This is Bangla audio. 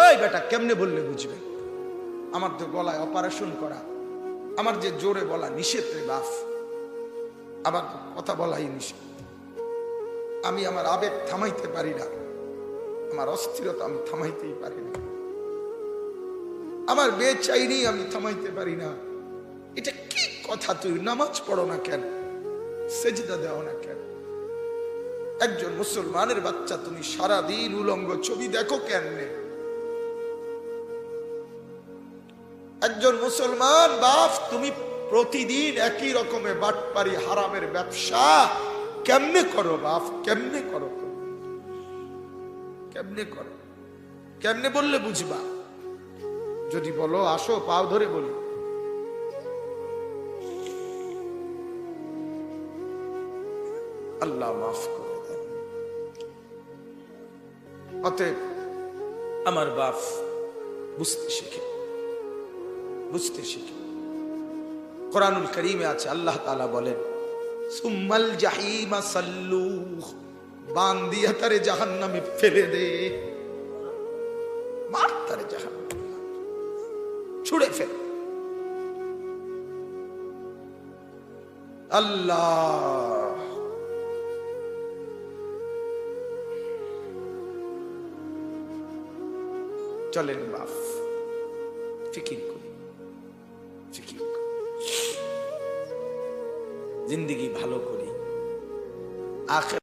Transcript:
ওই বেটা, কেমনে বললে বুঝবে? আমার তো গলায় অপারেশন করা, আমার যে জোরে বলা নিষেধ রে বাফ আমার কথা বলাই নিষেধ। আমি আমার আবেগ থামাইতে পারি না, আমার অস্থিরতা আমি থামাইতেই পারি না। আমার বেচাইনি আমি থামাইতে পারি না। এটা কি কথা তুই, নামাজ পড়ো না কেন? সেজদা দেও না কেন? একজন মুসলমানের বাচ্চা তুমি সারা দিন উলঙ্গ ছবি দেখো কেমনে? একজন মুসলমান, বাপ, তুমি প্রতিদিন একই রকমের বাটপারি হারামের ব্যবসা কেমনে করো বাপ? কেমনে করো? কেমনে করো? কেমনে বললে বুঝবা? যদি বলো, আসো, পাও ধরে বলি। আল্লাহ মাফ করে দেন। অতএব, আমার বাপ বুঝতে শিখে। বুঝতে শিখে। কোরআনুল করিমে আছে, আল্লাহ তাআলা বলেন, সুম্মাল জাহিমা সাল্লু, বান দিয়া তারে জাহান্নামে ফেলে দে। মার তারে জাহান্নামে। ছুড়ে ফেল। আল্লাহ। চলেন বাপ ফিকির জিন্দিগি ভালো করি। আখের